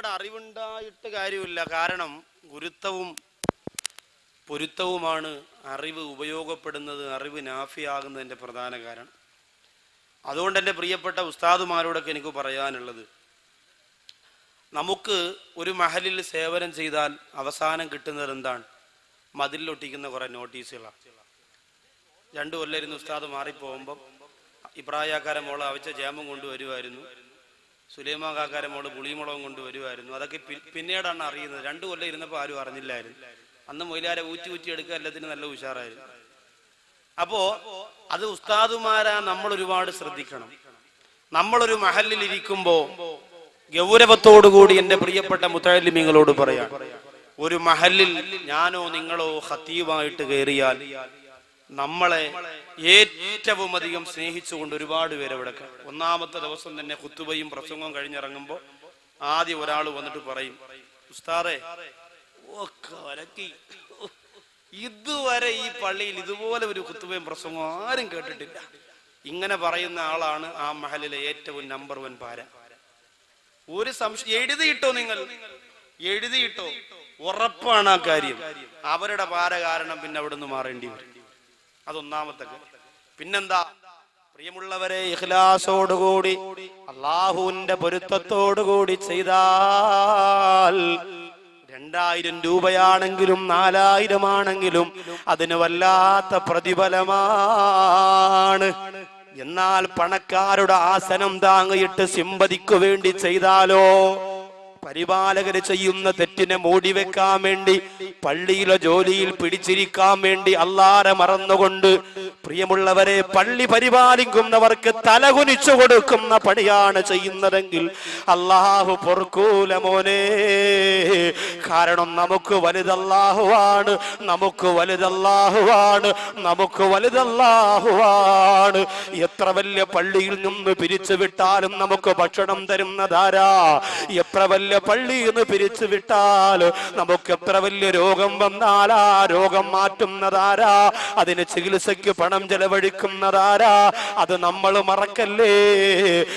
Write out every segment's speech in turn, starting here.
ഒരുപാട് അറിവുണ്ടായിട്ട് കാര്യമില്ല. കാരണം ഗുരുത്വവും പൊരുത്തവുമാണ് അറിവ് ഉപയോഗപ്പെടുന്നത് അറിവ് നാഫിയാകുന്നതിന്റെ പ്രധാന കാരണം. അതുകൊണ്ട് എന്റെ പ്രിയപ്പെട്ട ഉസ്താദുമാരോടൊക്കെ എനിക്ക് പറയാനുള്ളത് നമുക്ക് ഒരു മഹലിൽ സേവനം ചെയ്താൽ അവസാനം കിട്ടുന്നത് എന്താണ്? മതിലൊട്ടിക്കുന്ന കുറേ നോട്ടീസുകളാണ്. രണ്ടു കൊല്ലായിരുന്നു ഉസ്താദ് മാറിപ്പോകുമ്പം ഇപ്രായക്കാരൻ മോളെ അവിച്ച ജാമം കൊണ്ടുവരുമായിരുന്നു. സുലൈമാ കാക്കാരെ മോൾ പുളിമുളകും കൊണ്ടുവരുമായിരുന്നു അതൊക്കെ പി- പിന്നീടാണ് അറിയുന്നത്. രണ്ടു കൊല്ലം ഇരുന്നപ്പോൾ ആരും അറിഞ്ഞില്ലായിരുന്നു. അന്ന് മൊയിലാരെ ഊറ്റി ഊറ്റി എടുക്കുക എല്ലാത്തിനും നല്ല ഉഷാറായിരുന്നു. അപ്പോ അത് ഉസ്താദുമാരാ നമ്മൾ ഒരുപാട് ശ്രദ്ധിക്കണം. നമ്മളൊരു മഹലിൽ ഇരിക്കുമ്പോ ഗൗരവത്തോടുകൂടി എന്റെ പ്രിയപ്പെട്ട മുത്തലിമിങ്ങളോട് പറയാം. ഒരു മഹലിൽ ഞാനോ നിങ്ങളോ ഹത്തീവായിട്ട് കയറിയാൽ നമ്മളെ ഏറ്റവും അധികം സ്നേഹിച്ചുകൊണ്ട് ഒരുപാട് പേര് അവിടെ. ഒന്നാമത്തെ ദിവസം തന്നെ കുത്തുബയും പ്രസംഗവും കഴിഞ്ഞിറങ്ങുമ്പോൾ ആദ്യം ഒരാൾ വന്നിട്ട് പറയും ഉസ്താറെ ഇതുവരെ ഈ പള്ളിയിൽ ഇതുപോലെ ഒരു കുത്തുബയും പ്രസംഗവും ആരും കേട്ടിട്ടില്ല. ഇങ്ങനെ പറയുന്ന ആളാണ് ആ മഹലിലെ ഏറ്റവും നമ്പർ വൺ പാര ഒരു സംശയം എഴുതിയിട്ടോ നിങ്ങൾ? എഴുതിയിട്ടോ? ഉറപ്പാണ് ആ കാര്യം. അവരുടെ പാര കാരണം പിന്നെ അവിടെ നിന്ന് മാറേണ്ടി വരും. അതൊന്നാമത്തെ പിന്നെന്താ? പ്രിയമുള്ളവരെ ഇഖ്ലാസോടുകൂടി അള്ളാഹുവിന്റെ പൊരുത്തത്തോടുകൂടി ചെയ്താൽ രണ്ടായിരം രൂപയാണെങ്കിലും നാലായിരം ആണെങ്കിലും അതിന് വല്ലാത്ത പ്രതിഫലമാണ്. എന്നാൽ പണക്കാരുടെ ആസനം താങ്ങിയിട്ട് സിമ്പതിക്കു വേണ്ടി ചെയ്താലോ? പരിപാലകര് ചെയ്യുന്ന തെറ്റിനെ മൂടി വെക്കാൻ വേണ്ടി പള്ളിയിലെ ജോലിയിൽ പിടിച്ചിരിക്കാൻ വേണ്ടി അല്ലാരെ മറന്നുകൊണ്ട് പ്രിയമുള്ളവരെ പള്ളി പരിപാലിക്കുന്നവർക്ക് തലകുനിച്ചു കൊടുക്കുന്ന പണിയാണ് ചെയ്യുന്നതെങ്കിൽ അള്ളാഹു പൊറുക്കൂല മോനെ. കാരണം നമുക്ക് വലുതല്ലാഹുവാണ് നമുക്ക് വലുതല്ലാഹുവാണ് നമുക്ക് വലുതല്ലാഹുവാണ് എത്ര വലിയ പള്ളിയിൽ നിന്ന് പിരിച്ചു വിട്ടാലും നമുക്ക് ഭക്ഷണം തരുന്നതാരാ? എത്ര വലിയ പള്ളിയിൽ നിന്ന് പിരിച്ചു വിട്ടാൽ നമുക്ക് എത്ര വലിയ രോഗം വന്നാൽ ആ രോഗം മാറ്റുന്നതാരാ? അതിന് ചികിത്സയ്ക്ക് പണം ചെലവഴിക്കുന്നതാരാ? അത് നമ്മൾ മറക്കല്ലേ?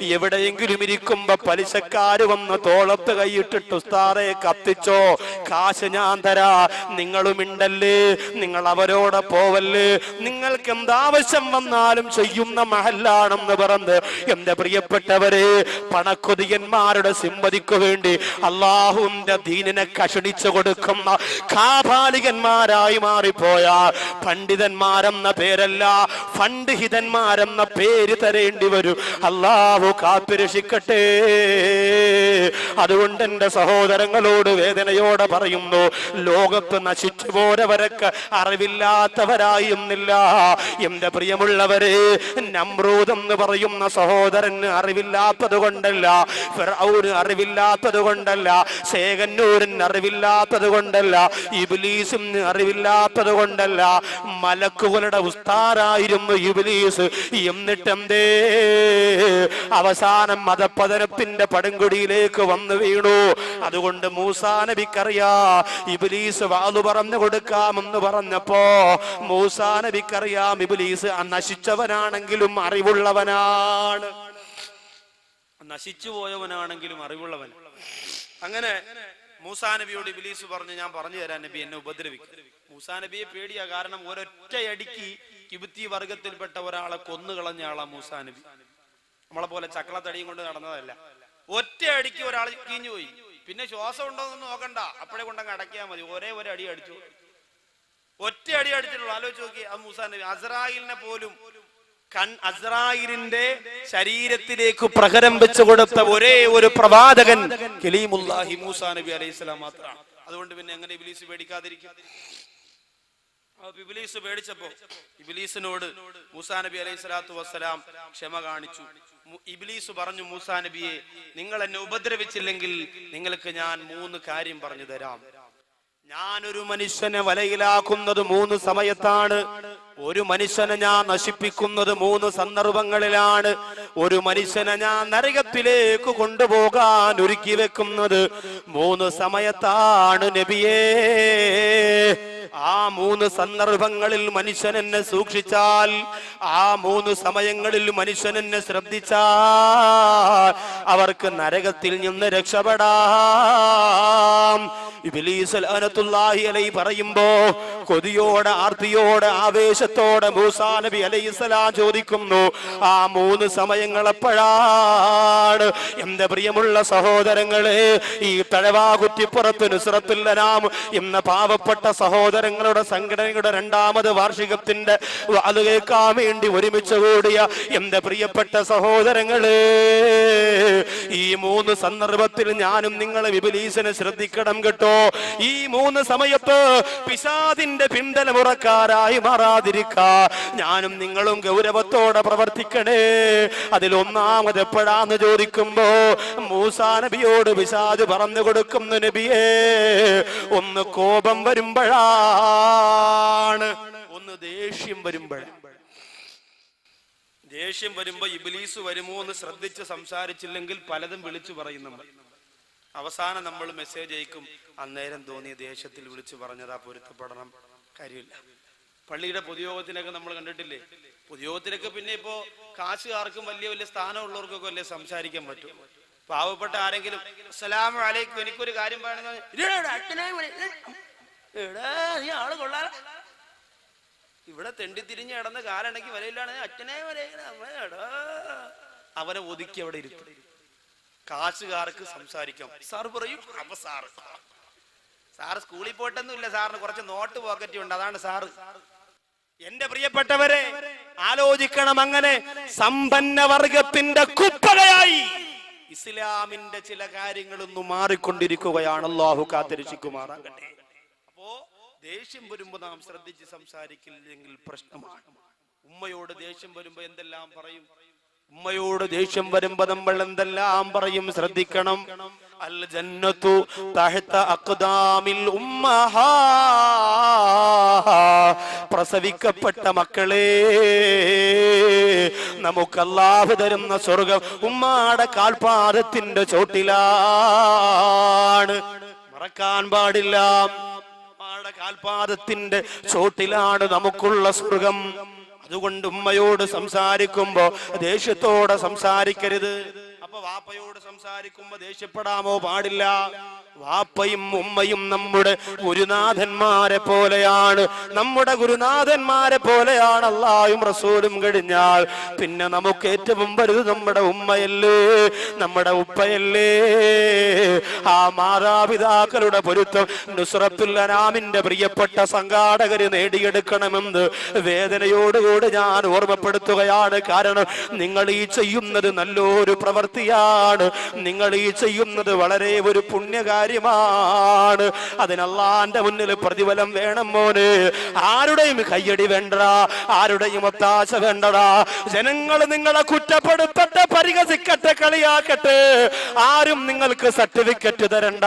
എവിടെയെങ്കിലും ഇരിക്കുമ്പോ പലിശക്കാര് വന്ന് തോളത്ത് കൈയിട്ടിട്ട് ഉസ്താറെ കത്തിച്ചോ? കാശ് ഞാൻ തരാ. നിങ്ങളും ഉണ്ടല്ലേ നിങ്ങൾ അവരോടെ പോവല്ലേ? നിങ്ങൾക്ക് എന്താവശ്യം വന്നാലും ചെയ്യുന്ന മഹല്ലാണെന്ന് പറഞ്ഞ് എന്റെ പ്രിയപ്പെട്ടവരെ പണക്കൊതിയന്മാരുടെ സിമ്പതിക്കു വേണ്ടി അള്ളാഹുവിന്റെ ദീനിനെ കഷണിച്ചു കൊടുക്കുന്ന കാപാലികന്മാരായി മാറിപ്പോയ പണ്ഡിതന്മാരെന്ന പേരല്ല ഫണ്ട് ഹിതന്മാരെന്ന പേര് തരേണ്ടി വരും. അള്ളാഹു കാത്തുരക്ഷിക്കട്ടെ. അതുകൊണ്ട് എന്റെ സഹോദരങ്ങളോട് വേദനയോടെ പറയുന്നു ലോകത്ത് നശിച്ചു പോരവരൊക്കെ അറിവില്ലാത്തവരായിരുന്നില്ല എന്റെ പ്രിയമുള്ളവരെ നമ്രൂദ് എന്ന് പറയുന്ന സഹോദരന് അറിവില്ലാത്തത് കൊണ്ടല്ല അറിവില്ലാത്തത് കൊണ്ടല്ല. സേകന്നൂരൻ അറിവില്ലാത്തത് കൊണ്ടല്ല. ഇബിലീസും അറിവില്ലാത്തത് കൊണ്ടല്ല. മലക്കുകളുടെ ഉസ്താറായിരുന്നു ഇബിലീസ്. എന്നിട്ടെന്തേ? അവസാനം മതപതനത്തിന്റെ പടുങ്കുടിയിലേക്ക് വന്നു വീണു. അതുകൊണ്ട് മൂസാ നബിക്കറിയാ ഇബിലീസ് വാതു പറഞ്ഞു കൊടുക്കാമെന്ന് പറഞ്ഞപ്പോ മൂസാ നബിക്കറിയാം ഇബിലീസ് നശിച്ചവനാണെങ്കിലും അറിവുള്ളവനാണ്. നശിച്ചു പോയവനാണെങ്കിലും അറിവുള്ളവൻ. അങ്ങനെ മൂസാ നബിയോട് ഇബിലീസ് പറഞ്ഞു ഞാൻ പറഞ്ഞു തരാൻ നബി എന്നെ ഉപദ്രവിക്കും. മൂസാ നബിയെ പേടിയാ കാരണം ഒരൊറ്റയടിക്ക് കിബുത്തി വർഗത്തിൽപ്പെട്ട ഒരാളെ കൊന്നുകളഞ്ഞ ആളാ മൂസാ നബി. നമ്മളെ പോലെ ചക്കളത്തടിയും കൊണ്ട് നടന്നതല്ല. ഒറ്റയടിക്ക് ഒരാൾ കീഞ്ഞു പോയി. പിന്നെ ശ്വാസം ഉണ്ടോ എന്ന് നോക്കണ്ട. അപ്പോഴേ കൊണ്ടങ്ങ് അടക്കിയാൽ മതി. ഒരേ ഒരു അടി അടിച്ചു. ഒറ്റ അടി അടിച്ചിട്ടുള്ളൂ. ആലോചിച്ച് നോക്കി അത് മൂസാ നബി. അസ്രായിലിനെ പോലും കൺ അസ്രായിലിന്റെ ശരീരത്തിലേക്ക് പ്രകരം വെച്ചു കൊടുത്ത ഒരേ ഒരു പ്രവാചകൻ കലീമുല്ലാഹി മൂസ നബി അലൈഹി സ്വലാം മാത്രമാണ്. അതുകൊണ്ട് പിന്നെ എങ്ങനെ ഇബിലീസ് പേടിക്കാതിരിക്കും? പേടിച്ചപ്പോ ഇബിലീസിനോട് മൂസാ നബി അലൈഹി സ്വലാത്തു വസ്സലാം ക്ഷമ കാണിച്ചു. ഇബിലീസ് പറഞ്ഞു മൂസാ നബിയെ നിങ്ങൾ എന്നെ ഉപദ്രവിച്ചില്ലെങ്കിൽ നിങ്ങൾക്ക് ഞാൻ മൂന്ന് കാര്യം പറഞ്ഞു തരാം. ഞാനൊരു മനുഷ്യനെ വലയിലാക്കുന്നത് മൂന്ന് സമയത്താണ്. ഒരു മനുഷ്യനെ ഞാൻ നശിപ്പിക്കുന്നത് മൂന്ന് സന്ദർഭങ്ങളിലാണ്. ഒരു മനുഷ്യനെ ഞാൻ നരകത്തിലേക്ക് കൊണ്ടുപോകാൻ ഒരുക്കി വെക്കുന്നത് മൂന്ന് സമയത്താണ് നബിയേ. ആ മൂന്ന് സന്ദർഭങ്ങളിൽ മനുഷ്യൻ എന്നെ സൂക്ഷിച്ചാൽ ആ മൂന്ന് സമയങ്ങളിൽ മനുഷ്യൻ എന്നെ ശ്രദ്ധിച്ചാൽ അവർക്ക് നരകത്തിൽ നിന്ന് രക്ഷപ്പെടാം. ഇബ്ലീസ് പറയുമ്പോ കൊതിയോടെ ആർത്തിയോടെ ആവേശത്തോടെ മൂസാ നബി അലൈഹിസ്സലാം ചോദിക്കുന്നു ആ മൂന്ന് സമയങ്ങൾ എപ്പോഴാണ് എന്റെ പ്രിയമുള്ള സഹോദരങ്ങളെ ഈ തഴവാകുറ്റിപ്പുറത്ത് നുസ്രത്തുല്ലനാം എന്ന പാവപ്പെട്ട സഹോദരങ്ങളുടെ സംഘടനയുടെ രണ്ടാമത് വാർഷികത്തിന്റെ അത് കേൾക്കാൻ വേണ്ടി ഒരുമിച്ച് കൂടിയ എന്റെ പ്രിയപ്പെട്ട സഹോദരങ്ങളെ ഈ മൂന്ന് സന്ദർഭത്തിൽ ഞാനും നിങ്ങളെ വിപുലീസിനെ ശ്രദ്ധിക്കണം കേട്ടോ. ഈ മൂന്ന് സമയത്ത് പിശാദിന്റെ പിന്തലമുറക്കാരായി മാറാതിരിക്കാ. ഞാനും നിങ്ങളും ഗൗരവത്തോടെ പ്രവർത്തിക്കണേ. അതിൽ ഒന്നാമത് എപ്പോഴാന്ന് ചോദിക്കുമ്പോ മൂസാ നബിയോട് വിശാജ് പറഞ്ഞു കൊടുക്കുന്നു നബിയേ. ഒന്ന് കോപം വരുമ്പോഴാണ് ഒന്ന് ദേഷ്യം വരുമ്പോഴാണ് ദേഷ്യം വരുമ്പോ ഇബിലീസ് വരുമോ എന്ന് ശ്രദ്ധിച്ച് സംസാരിച്ചില്ലെങ്കിൽ പലതും വിളിച്ചു പറയും നമ്മൾ അവസാനം നമ്മൾ മെസ്സേജ് അയക്കും. അന്നേരം തോന്നിയ ദേഷ്യത്തിൽ വിളിച്ചു പറഞ്ഞതാ പൊരുത്തപ്പെടണം. കാര്യമില്ല. പള്ളിയുടെ പൊതുയോഗത്തിനൊക്കെ നമ്മൾ കണ്ടിട്ടില്ലേ? പൊതുയോഗത്തിനൊക്കെ പിന്നെ ഇപ്പോ കാശുകാർക്കും വലിയ വലിയ സ്ഥാനമുള്ളവർക്കൊക്കെ അല്ലേ സംസാരിക്കാൻ പറ്റും. പാവപ്പെട്ട ആരെങ്കിലും അസ്സലാമു അലൈക്കും എനിക്കൊരു കാര്യം പറയണമെന്ന് പറഞ്ഞാൽ, "ഇതെടാ, അച്ഛനെ എടാ ആൾ ഇവിടെ തെണ്ടിത്തിരിഞ്ഞ് കിടന്ന കാലണക്കി വരയിലാണ് അച്ഛനെ അമ്മേടാ അവനെ ഒതുക്കി അവിടെ ഇരുത്തും. കാശുകാർക്ക് സംസാരിക്കാം. സാർ പറയും അപ്പൊ സാറ്. സാറ് സ്കൂളിൽ പോയിട്ടൊന്നുമില്ല സാറിന് കുറച്ച് നോട്ട് പോക്കറ്റ് ഉണ്ട് അതാണ് സാറ്. എന്റെ പ്രിയപ്പെട്ടവരെ ആലോചിക്കണം അങ്ങനെ. സമ്പന്ന വർഗത്തിന്റെ കുപ്പകയായി. ഇസ്ലാമിന്റെ ചില കാര്യങ്ങളൊന്നും മാറിക്കൊണ്ടിരിക്കുകയാണ്. അള്ളാഹു കാത്തിരക്ഷിക്കുമാറാകട്ടെ. അപ്പോ ദേഷ്യം വരുമ്പോ നാം ശ്രദ്ധിച്ച് സംസാരിക്കില്ലെങ്കിൽ പ്രശ്നമാണ്. ഉമ്മയോട് ദേഷ്യം വരുമ്പോ എന്തെല്ലാം പറയും? ഉമ്മയോട് ദേഷ്യം വരുമ്പോ നമ്മൾ എന്തെല്ലാം പറയും? ശ്രദ്ധിക്കണം. അൽ ജന്നത്തു തഹത്ത അഖ്ദാമിൽ ഉമ്മഹാ. പ്രസവിക്കപ്പെട്ട മക്കളെ നമുക്ക് അല്ലാഹു തരുന്ന സ്വർഗം ഉമ്മാടെ കാൽപാദത്തിന്റെ ചോട്ടിലാണ്. മറക്കാൻ പാടില്ല. ഉമ്മാടെ കാൽപാദത്തിന്റെ ചോട്ടിലാണ് നമുക്കുള്ള സ്വർഗം. അതുകൊണ്ട് ഉമ്മയോട് സംസാരിക്കുമ്പോ ദേഷ്യത്തോടെ സംസാരിക്കരുത്. വാപ്പയോട് സംസാരിക്കുമ്പോ ദേഷ്യപ്പെടാമോ? പാടില്ല. വാപ്പയും ഉമ്മയും നമ്മുടെ ഗുരുനാഥന്മാരെ പോലെയാണ്. നമ്മുടെ ഗുരുനാഥന്മാരെ പോലെയാണ് അള്ളാഹും റസൂലും കഴിഞ്ഞാൽ. പിന്നെ നമുക്ക് ഏറ്റവും വലുത് നമ്മുടെ ഉമ്മയല്ലേ? നമ്മുടെ ഉപ്പയല്ലേ? ആ മാതാപിതാക്കളുടെ പൊരുത്തം നുസ്രത്തുൽ അനാമിന്റെ പ്രിയപ്പെട്ട സംഘാടകര് നേടിയെടുക്കണമെന്ന് വേദനയോടുകൂടി ഞാൻ ഓർമ്മപ്പെടുത്തുകയാണ്. കാരണം നിങ്ങൾ ഈ ചെയ്യുന്നത് നല്ലൊരു പ്രവൃത്തിയാണ് നിങ്ങൾ ഈ ചെയ്യുന്നത് വളരെ ഒരു പുണ്യകാര്യമാണ്. അതിനല്ലാന്റെ മുന്നിൽ പ്രതിഫലം വേണം മോന്. ആരുടെയും കയ്യടി വേണ്ടടാ. ആരുടെയും ഒത്താശ വേണ്ടടാ. ജനങ്ങൾ നിങ്ങളെ കുറ്റപ്പെടുത്തട്ടെ പരിഹസിക്കട്ടെ കളിയാക്കട്ടെ. ആരും നിങ്ങൾക്ക് സർട്ടിഫിക്കറ്റ് തരണ്ട.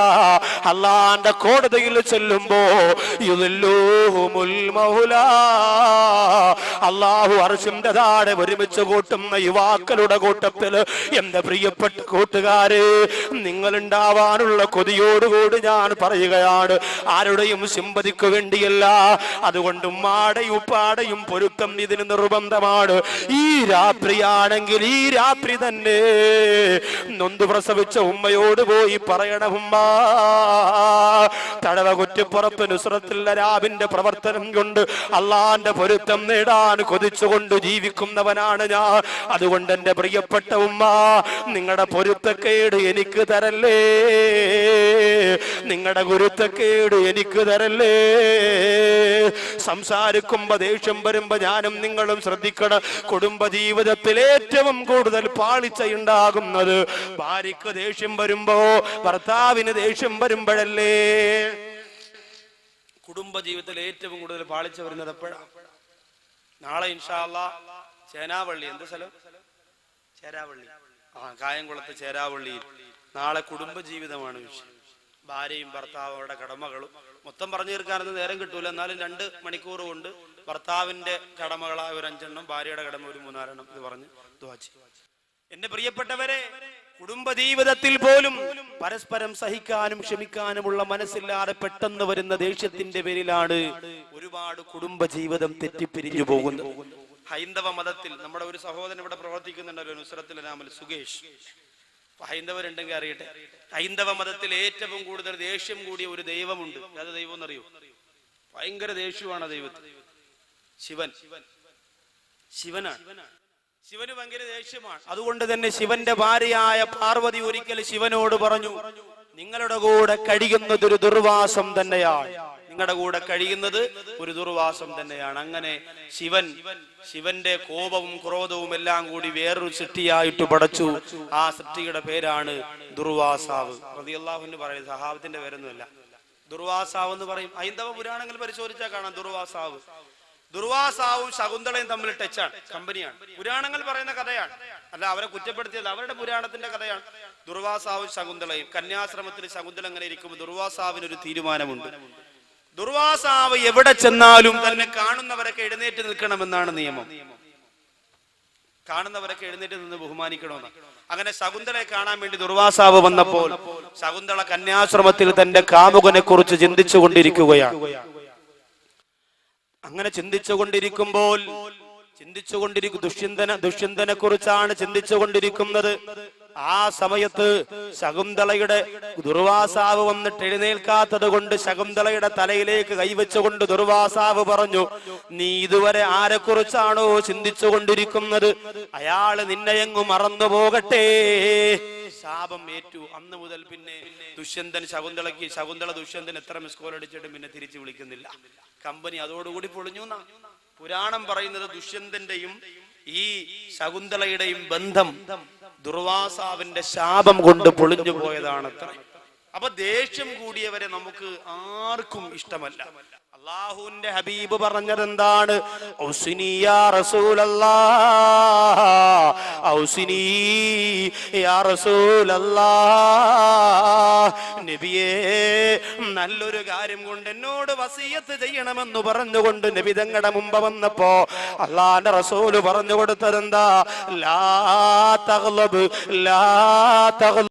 അല്ലാന്റെ കോടതിയിൽ ചെല്ലുമ്പോ. അള്ളാഹു അർജുന്റെ താഴെ ഒരുമിച്ച് കൂട്ടുന്ന യുവാക്കളുടെ കൂട്ടത്തിൽ എന്റെ പ്രിയപ്പെട്ട കൂട്ടുകാരെ നിങ്ങളുണ്ടാവാനുള്ള കൊതിയോടുകൂടി ഞാൻ പറയുകയാണ്. ആരുടെയും സിമ്പതിക്ക് വേണ്ടിയല്ല. അതുകൊണ്ട് മാടയും പാടയും പൊരുത്തം ഇതിന് നിർബന്ധമാണ്. ഈ രാത്രിയാണെങ്കിൽ ഈ രാത്രി തന്നെ നൊന്തു പ്രസവിച്ച ഉമ്മയോട് പോയി പറയണം തടവ കുറ്റിപ്പുറത്ത് നുസ്രത്തിൽ രാവിന്റെ പ്രവർത്തനം കൊണ്ട് അള്ളാന്റെ പൊരുത്തം നേടാൻ കൊതിച്ചുകൊണ്ട് ജീവിക്കുന്നവനാണ് ഞാൻ. അതുകൊണ്ട് എന്റെ പ്രിയപ്പെട്ട ഉമ്മ നിങ്ങളുടെ പൊരുത്തക്കേട് എനിക്ക് തരല്ലേ? നിങ്ങളുടെ ഗുരുത്തക്കേട് എനിക്ക് തരല്ലേ? സംസാരിക്കുമ്പോ ദേഷ്യം വരുമ്പോ ഞാനും നിങ്ങളും ശ്രദ്ധിക്കണം കുടുംബ ജീവിതത്തിൽ ഏറ്റവും കൂടുതൽ പാളിച്ച ഉണ്ടാകുന്നത് ഭാര്യക്ക് ദേഷ്യം വരുമ്പോ ഭർത്താവിന് ദേഷ്യം വരുമ്പോഴല്ലേ? കുടുംബ ജീവിതത്തിൽ ഏറ്റവും കൂടുതൽ പാളിച്ചു വരുന്നത് എപ്പോഴാണ് നാളെ ഇൻഷാല്ല ചേനാവള്ളി. എന്ത് സ്ഥലം? ചേരാവള്ളി. ആ കായംകുളത്ത് ചേരാവള്ളിയിൽ നാളെ കുടുംബ ജീവിതമാണ് വിഷയം. ഭാര്യയും ഭർത്താവും അവരുടെ കടമകളും. മൊത്തം പറഞ്ഞു തീർക്കാനൊന്നും നേരം കിട്ടൂല. എന്നാലും രണ്ട് മണിക്കൂർ കൊണ്ട് ഭർത്താവിന്റെ കടമകളായ ഒരു അഞ്ചെണ്ണം ഭാര്യയുടെ കടമ ഒരു മൂന്നാലെണ്ണം ഇത് പറഞ്ഞ് എന്റെ പ്രിയപ്പെട്ടവരെ കുടുംബജീവിതത്തിൽ പോലും പരസ്പരം സഹിക്കാനും ക്ഷമിക്കാനുമുള്ള മനസ്സില്ലാതെ പെട്ടെന്ന് വരുന്ന ദേഷ്യത്തിന്റെ പേരിലാണ് ഒരുപാട് കുടുംബജീവിതം തെറ്റിപ്പിരിഞ്ഞു പോകുന്നത്. ഹൈന്ദവ മതത്തിൽ നമ്മുടെ ഒരു സഹോദരൻ ഇവിടെ പ്രവർത്തിക്കുന്നുണ്ടല്ലോ നുസ്രത്തിൽ നാമൽ സുകേഷ്. ഹൈന്ദവരുണ്ടെങ്കിൽ അറിയട്ടെ. ഹൈന്ദവ മതത്തിൽ ഏറ്റവും കൂടുതൽ ദേഷ്യം കൂടിയ ഒരു ദൈവമുണ്ട്. അത് ദൈവം എന്നറിയോ? ഭയങ്കര ദേഷ്യമാണ് ദൈവത്തിൽ. ശിവൻ. ശിവനാണ്. ശിവന് ഭയങ്കര ദേഷ്യമാണ്. അതുകൊണ്ട് തന്നെ ശിവന്റെ ഭാര്യയായ പാർവതി ഒരിക്കൽ ശിവനോട് പറഞ്ഞു നിങ്ങളുടെ കൂടെ കഴിയുന്നത് ഒരു ദുർവാസം തന്നെയാണ്. നിങ്ങളുടെ കൂടെ കഴിയുന്നത് ഒരു ദുർവാസം തന്നെയാണ്. അങ്ങനെ ശിവൻ ശിവന്റെ കോപവും ക്രോധവും എല്ലാം കൂടി വേറൊരു സൃഷ്ടിയായിട്ട് പടച്ചു. ആ സൃഷ്ടിയുടെ പേരാണ് ദുർവാസാവ്. റളിയല്ലാഹുവിന് പറയുന്നത് സഹാബത്തിന്റെ പേരൊന്നുമല്ല. ദുർവാസാവ് എന്ന് പറയും ഹൈന്ദവ പുരാണങ്ങൾ പരിശോധിച്ചാൽ കാണാം ദുർവാസാവ്. ദുർവാസാവും ശകുന്തളയും തമ്മിൽ ടച്ചാണ് കമ്പനിയാണ്. പുരാണങ്ങൾ പറയുന്ന കഥയാണ്. അല്ല അവരെ കുറ്റപ്പെടുത്തിയത് അവരുടെ പുരാണത്തിന്റെ കഥയാണ്. ദുർവാസാവും ശകുന്തളയും കന്യാശ്രമത്തിൽ ശകുന്തള അങ്ങനെ ഇരിക്കുമ്പോൾ ദുർവാസാവിന് ഒരു തീരുമാനമുണ്ട്. ദുർവാസാവ് എവിടെ ചെന്നാലും തന്നെ കാണുന്നവരൊക്കെ എഴുന്നേറ്റ് നിൽക്കണമെന്നാണ് നിയമം. കാണുന്നവരൊക്കെ എഴുന്നേറ്റ് നിന്ന് ബഹുമാനിക്കണമെന്ന് അങ്ങനെ ശകുന്തളയെ കാണാൻ വേണ്ടി ദുർവാസാവ് വന്നപ്പോൾ ശകുന്തള കന്യാശ്രമത്തിൽ തന്റെ കാമുകനെ കുറിച്ച് ചിന്തിച്ചു കൊണ്ടിരിക്കുകയാണ് അങ്ങനെ ചിന്തിച്ചുകൊണ്ടിരിക്കുമ്പോൾ ചിന്തിച്ചുകൊണ്ടിരിക്കും ദുഷ്യന്തന ദുഷ്യന്തനെ കുറിച്ചാണ് ചിന്തിച്ചുകൊണ്ടിരിക്കുന്നത്. ആ സമയത്ത് ശകുന്തളയുടെ ദുർവാസാവ് വന്നിട്ട് എഴുന്നേൽക്കാത്തത് കൊണ്ട് ശകുന്തളയുടെ തലയിലേക്ക് കൈവച്ചുകൊണ്ട് ദുർവാസാവ് പറഞ്ഞു നീ ഇതുവരെ ആരെ കുറിച്ചാണോ ചിന്തിച്ചുകൊണ്ടിരിക്കുന്നത്? അയാൾ നിന്നെയെങ്ങും മറന്നു പോകട്ടെ ശാപം ഏറ്റു. അന്ന് മുതൽ പിന്നെ ദുഷ്യന്തൻ ശകുന്തളയ്ക്ക് ശകുന്തള ദുഷ്യന്തൻ എത്ര മിസ് കോൾ അടിച്ചിട്ടും പിന്നെ തിരിച്ചു വിളിക്കുന്നില്ല. കമ്പനി അതോടുകൂടി പൊളിഞ്ഞു പുരാണം പറയുന്നത് ദുഷ്യന്തന്റെയും ഈ ശകുന്തളയുടെയും ബന്ധം ദുർവാസാവിന്റെ ശാപം കൊണ്ട് പൊളിഞ്ഞു പോയതാണ് അപ്പൊ ദേഷ്യം കൂടിയവരെ നമുക്ക് ആർക്കും ഇഷ്ടമല്ല. അള്ളാഹുവിന്റെ ഹബീബ് പറഞ്ഞത് എന്താണ് നബിയേ നല്ലൊരു കാര്യം കൊണ്ട് എന്നോട് വസീയത്ത് ചെയ്യണമെന്ന് പറഞ്ഞുകൊണ്ട് നബി തങ്ങളുടെ മുമ്പ് വന്നപ്പോ അള്ളാന്റെ റസൂൽ പറഞ്ഞു കൊടുത്തതെന്താ? ലാ തകലബ് ലാ തഗ്ലബ്.